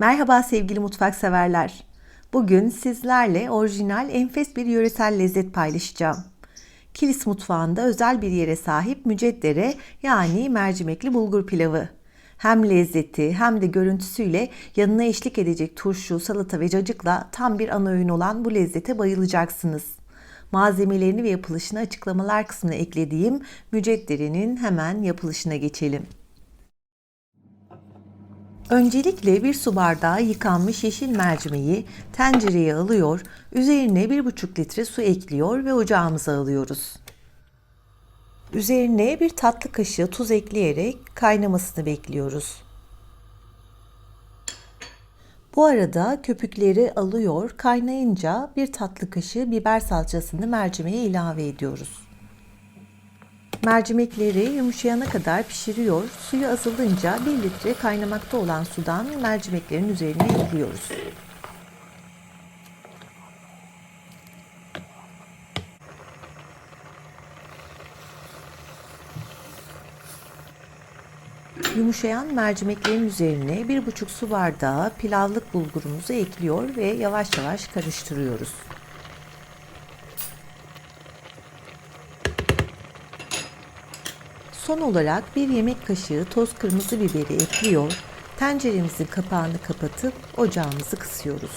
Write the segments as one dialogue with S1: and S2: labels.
S1: Merhaba sevgili mutfak severler. Bugün sizlerle orijinal enfes bir yöresel lezzet paylaşacağım. Kilis mutfağında özel bir yere sahip müceddere yani mercimekli bulgur pilavı. Hem lezzeti hem de görüntüsüyle yanına eşlik edecek turşu, salata ve cacıkla tam bir ana öğün olan bu lezzete bayılacaksınız. Malzemelerini ve yapılışını açıklamalar kısmına eklediğim mücedderenin hemen yapılışına geçelim. Öncelikle bir su bardağı yıkanmış yeşil mercimeği tencereye alıyor, üzerine 1,5 litre su ekliyor ve ocağımıza alıyoruz. Üzerine bir tatlı kaşığı tuz ekleyerek kaynamasını bekliyoruz. Bu arada köpükleri alıyor, kaynayınca bir tatlı kaşığı biber salçasını mercimeğe ilave ediyoruz. Mercimekleri yumuşayana kadar pişiriyor. Suyu azalınca 1 litre kaynamakta olan sudan mercimeklerin üzerine ekliyoruz. Yumuşayan mercimeklerin üzerine 1,5 su bardağı pilavlık bulgurumuzu ekliyor ve yavaş yavaş karıştırıyoruz. Son olarak bir yemek kaşığı toz kırmızı biberi ekliyor. Tenceremizin kapağını kapatıp ocağımızı kısıyoruz.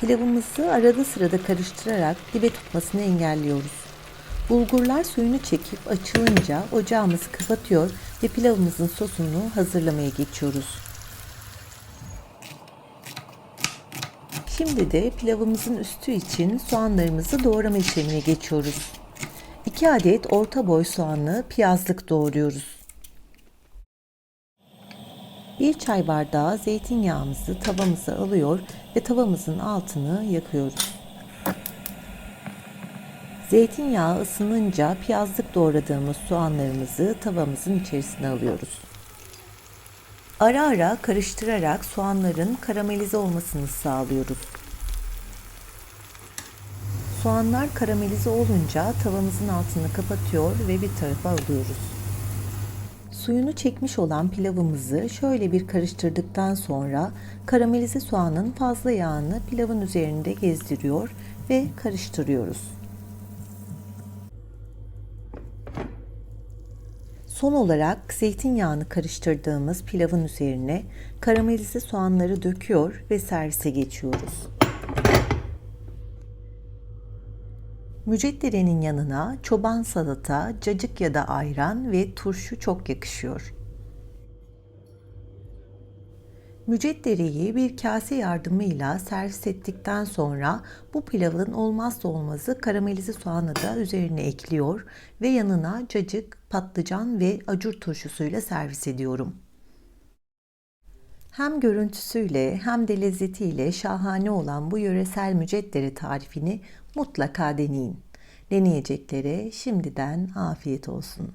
S1: Pilavımızı arada sırada karıştırarak dibe tutmasını engelliyoruz. Bulgurlar suyunu çekip açılınca ocağımızı kapatıyor ve pilavımızın sosunu hazırlamaya geçiyoruz. Şimdi de pilavımızın üstü için soğanlarımızı doğrama işlemine geçiyoruz. 2 adet orta boy soğanlı piyazlık doğruyoruz. 1 çay bardağı zeytinyağımızı tavamıza alıyor ve tavamızın altını yakıyoruz. Zeytinyağı ısınınca piyazlık doğradığımız soğanlarımızı tavamızın içerisine alıyoruz. Ara ara karıştırarak soğanların karamelize olmasını sağlıyoruz. Soğanlar karamelize olunca tavamızın altını kapatıyor ve bir tarafa alıyoruz. Suyunu çekmiş olan pilavımızı şöyle bir karıştırdıktan sonra karamelize soğanın fazla yağını pilavın üzerinde gezdiriyor ve karıştırıyoruz. Son olarak zeytinyağını karıştırdığımız pilavın üzerine karamelize soğanları döküyor ve servise geçiyoruz. Mücedderenin yanına çoban salata, cacık ya da ayran ve turşu çok yakışıyor. Müceddereyi bir kase yardımıyla servis ettikten sonra bu pilavın olmazsa olmazı karamelize soğanı da üzerine ekliyor ve yanına cacık, patlıcan ve acur turşusuyla servis ediyorum. Hem görüntüsüyle hem de lezzetiyle şahane olan bu yöresel müceddere tarifini mutlaka deneyin. Deneyeceklere şimdiden afiyet olsun.